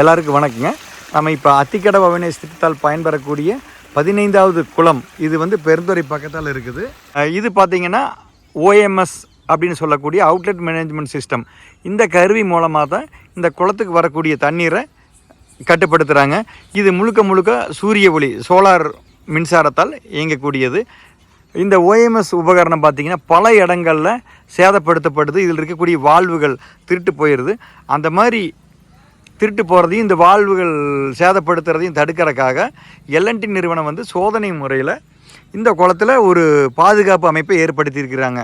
எல்லாருக்கும் வணக்கங்க. நம்ம இப்போ அத்திக்கடை அவேர்னஸ் திட்டத்தால் பயன்பெறக்கூடிய பதினைந்தாவது குளம் இது வந்து பெருந்துறை பக்கத்தால் இருக்குது. இது பார்த்தீங்கன்னா ஓஎம்எஸ் அப்படின்னு சொல்லக்கூடிய அவுட்லெட் மேனேஜ்மெண்ட் சிஸ்டம் இந்த கருவி மூலமாக தான் இந்த குளத்துக்கு வரக்கூடிய தண்ணீரை கட்டுப்படுத்துகிறாங்க இது முழுக்க முழுக்க சூரிய ஒளி சோலார் மின்சாரத்தால் இயங்கக்கூடியது. இந்த ஓஎம்எஸ் உபகரணம் பார்த்திங்கன்னா பல இடங்களில் சேதப்படுத்தப்படுது. இதில் இருக்கக்கூடிய வாழ்வுகள் திருட்டு போயிடுது அந்த மாதிரி திருட்டு போகிறதையும் இந்த வாழ்வுகள் சேதப்படுத்துறதையும் தடுக்கிறதுக்காக எல்என்டி நிறுவனம் வந்து சோதனை முறையில் இந்த குளத்தில் ஒரு பாதுகாப்பு அமைப்பை ஏற்படுத்தியிருக்கிறாங்க.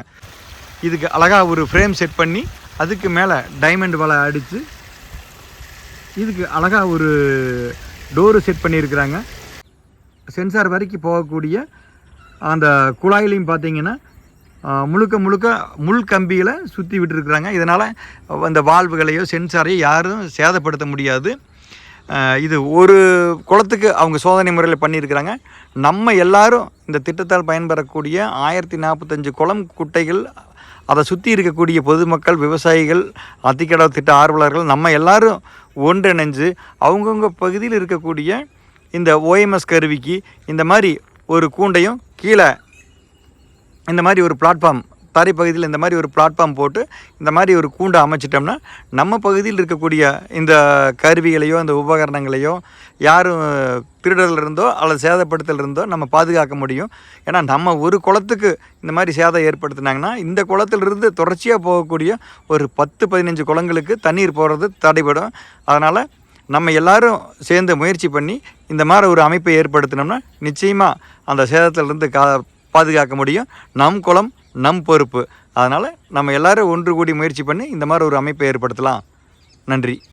இதுக்கு அழகாக ஒரு ஃப்ரேம் செட் பண்ணி அதுக்கு மேலே டைமண்ட் வலை அடித்து இதுக்கு அழகாக ஒரு டோரு செட் பண்ணியிருக்கிறாங்க. சென்சார் வரைக்கும் போகக்கூடிய அந்த குழாயிலையும் பார்த்தீங்கன்னா முழுக்க முழுக்க முள் கம்பியில் சுற்றி விட்டுருக்குறாங்க. இதனால் அந்த வால்வுகளையோ சென்சாரையோ யாரும் சேதப்படுத்த முடியாது. இது ஒரு குளத்துக்கு அவங்க சோதனை முறையில் பண்ணியிருக்கிறாங்க. நம்ம எல்லாரும் இந்த திட்டத்தால் பயன்பெறக்கூடிய ஆயிரத்தி நாற்பத்தஞ்சு குளம் குட்டைகள் அதை சுற்றி இருக்கக்கூடிய பொதுமக்கள் விவசாயிகள் அத்திக்கடவு திட்ட ஆர்வலர்கள் நம்ம எல்லாரும் ஒன்றிணைஞ்சு அவங்கவுங்க பகுதியில் இருக்கக்கூடிய இந்த ஓஎம்எஸ் கருவிக்கு இந்த மாதிரி ஒரு கூண்டையும் கீழே இந்த மாதிரி ஒரு பிளாட்ஃபார்ம் தரை பகுதியில் இந்த மாதிரி ஒரு பிளாட்ஃபார்ம் போட்டு இந்த மாதிரி ஒரு கூண்டை அமைச்சிட்டோம்னா நம்ம பகுதியில் இருக்கக்கூடிய இந்த கருவிகளையோ இந்த உபகரணங்களையோ யாரும் திருடல் இருந்தோ அல்லது சேதப்படுத்தல் இருந்தோ நம்ம பாதுகாக்க முடியும். ஏன்னா நம்ம ஒரு குளத்துக்கு இந்த மாதிரி சேதம் ஏற்படுத்தினாங்கன்னா இந்த குளத்திலிருந்து தொடர்ச்சியாக போகக்கூடிய ஒரு பத்து பதினஞ்சு குளங்களுக்கு தண்ணீர் போகிறது தடைபடும். அதனால் நம்ம எல்லாரும் சேர்ந்து முயற்சி பண்ணி இந்த மாதிரி ஒரு அமைப்பை ஏற்படுத்தினோம்னா நிச்சயமாக அந்த சேதத்திலிருந்து கா பாதுகாக்க முடியும். நம் குளம் நம் பொறுப்பு. அதனால் நம்ம எல்லாரும் ஒன்று கூடி முயற்சி பண்ணி இந்த மாதிரி ஒரு அமைப்பை ஏற்படுத்தலாம். நன்றி.